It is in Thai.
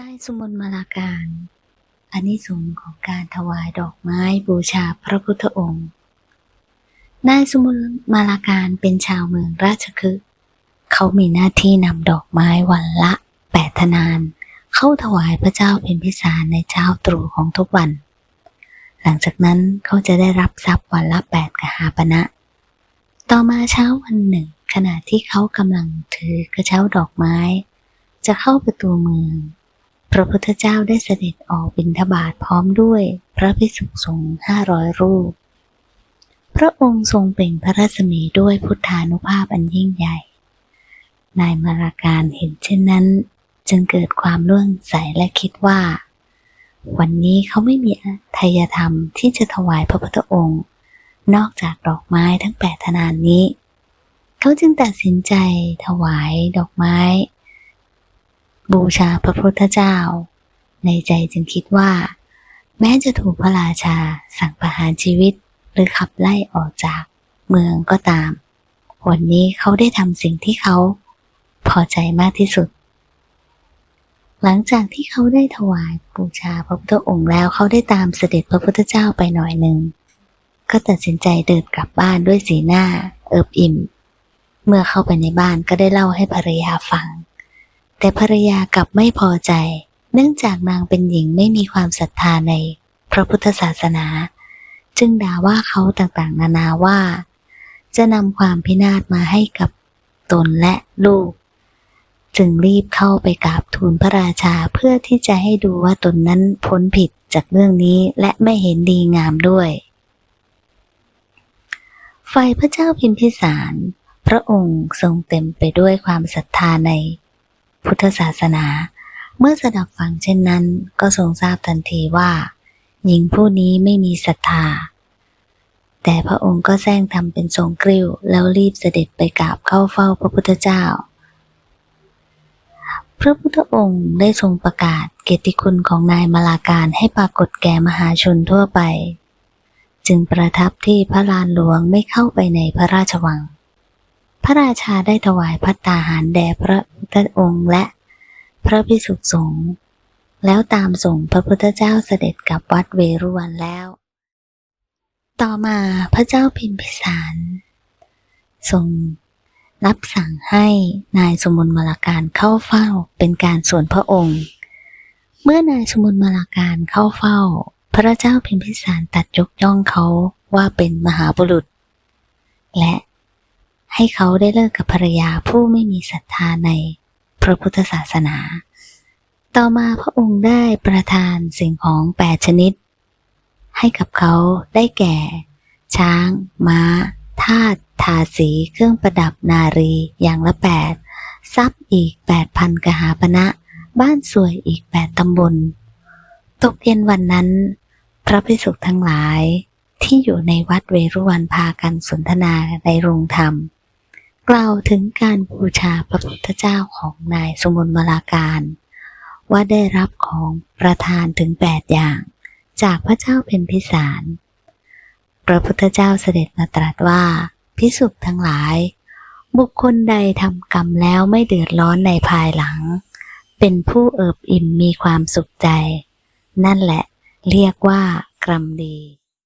นายสุมนมาลาการอานิสงส์ของการถวายดอกไม้บูชาพระพุทธองค์ นายสุมนมาลาการเป็นชาวเมืองราชคฤห์เขามีหน้าที่นำดอกไม้วันละแปดธนาน เข้าถวายพระเจ้าเป็นพิสารในเช้าตรู่ของทุกวัน หลังจากนั้นเขาจะได้รับทรัพย์วันละแปดกหาปณะต่อมาเช้าวันหนึ่ง ขณะที่เขากำลังถือกระเช้าดอกไม้ จะเข้าประตูเมือง พระพุทธเจ้าได้เสด็จออกบิณฑบาตพร้อมด้วยพระภิกษุสงฆ์ห้าร้อยรูป พระองค์ทรงเปล่งพระรัศมีด้วยพุทธานุภาพอันยิ่งใหญ่ นายมาราการเห็นเช่นนั้น จึงเกิดความเลื่องใสและคิดว่า วันนี้เขาไม่มีทายธรรมที่จะถวายพระพุทธองค์ นอกจากดอกไม้ทั้งแปดธนานนี้ เขาจึงตัดสินใจถวายดอกไม้ บูชาพระพุทธเจ้า ในใจจึงคิดว่า แม้จะถูกพระราชาสั่งประหารชีวิต หรือขับไล่ออกจากเมืองก็ตาม วันนี้เขาได้ทำสิ่งที่เขาพอใจมากที่สุด หลังจากที่เขาได้ถวายบูชาพระพุทธองค์แล้วเขาได้ตามเสด็จพระพุทธเจ้าไปหน่อยหนึ่งก็ตัดสินใจเดินกลับบ้านด้วยสีหน้า เอิบอิ่ม เมื่อเข้าไปในบ้านก็ได้เล่าให้ภรรยาฟัง แต่ภรรยากลับไม่พอใจ เนื่องจากนางเป็นหญิงไม่มีความศรัทธาในพระพุทธศาสนา จึงด่าว่าเขาต่างๆ นานาว่า จะนำความพินาศมาให้กับตนและลูก จึงรีบเข้าไปกราบทูลพระราชาเพื่อที่จะให้ดูว่าตนนั้นพ้นผิดจากเรื่องนี้และไม่เห็นดีงามด้วยฝ่ายพระเจ้าพิมพิสาร พระองค์ทรงเต็มไปด้วยความศรัทธาใน พุทธศาสนา เมื่อสดับฟังเช่นนั้น ก็ทรงทราบทันทีว่า หญิงผู้นี้ไม่มีศรัทธา แต่พระองค์ก็แซงทำเป็นทรงกริ้ว แล้วรีบเสด็จไปกราบเข้าเฝ้าพระพุทธเจ้า พระพุทธองค์ได้ทรงประกาศเกียรติคุณของนายมาลาการให้ปรากฏแก่มหาชนทั่วไป จึงประทับที่พระลานหลวงไม่เข้าไปในพระราชวัง พระราชาได้ถวายพัตตาหารแด่พระพุทธองค์และพระภิกษุสงฆ์แล้วตามส่งพระพุทธเจ้าเสด็จกลับวัดเวรุวันแล้ว ต่อมาพระเจ้าพิมพิสารทรงรับสั่งให้นายสมุนมาลาการเข้าเฝ้าเป็นการส่วนพระองค์ เมื่อนายสมุนมาลาการเข้าเฝ้า พระเจ้าพิมพิสารตัดยกย่องเขาว่าเป็นมหาบุรุษ และ ให้เขาได้เลิกกับภรรยาผู้ไม่มีศรัทธาในพระพุทธศาสนา ต่อมาพระองค์ได้ประทานสิ่งของแปดชนิด ให้กับเขาได้แก่ ช้าง ม้า ทาสทาสี เครื่องประดับนารีอย่างละแปดทรัพย์อีกแปดพันกหาปณะ บ้านสวยอีกแปดตำบล ตกเย็นวันนั้น พระภิกษุทั้งหลายที่อยู่ในวัดเวรุวันพากันสนทนาในโรงธรรม กล่าวถึงการบูชาพระพุทธเจ้าของนายสมุนมาลาการ ว่าได้รับของประทานถึงแปดอย่าง จากพระเจ้าเป็นพิสาร พระพุทธเจ้าเสด็จมาตรัสว่าพิสุทธ์ทั้งหลาย บุคคลใดทำกรรมแล้วไม่เดือดร้อนในภายหลัง เป็นผู้เอิบอิ่มมีความสุขใจ นั่นแหละเรียกว่ากรรมดี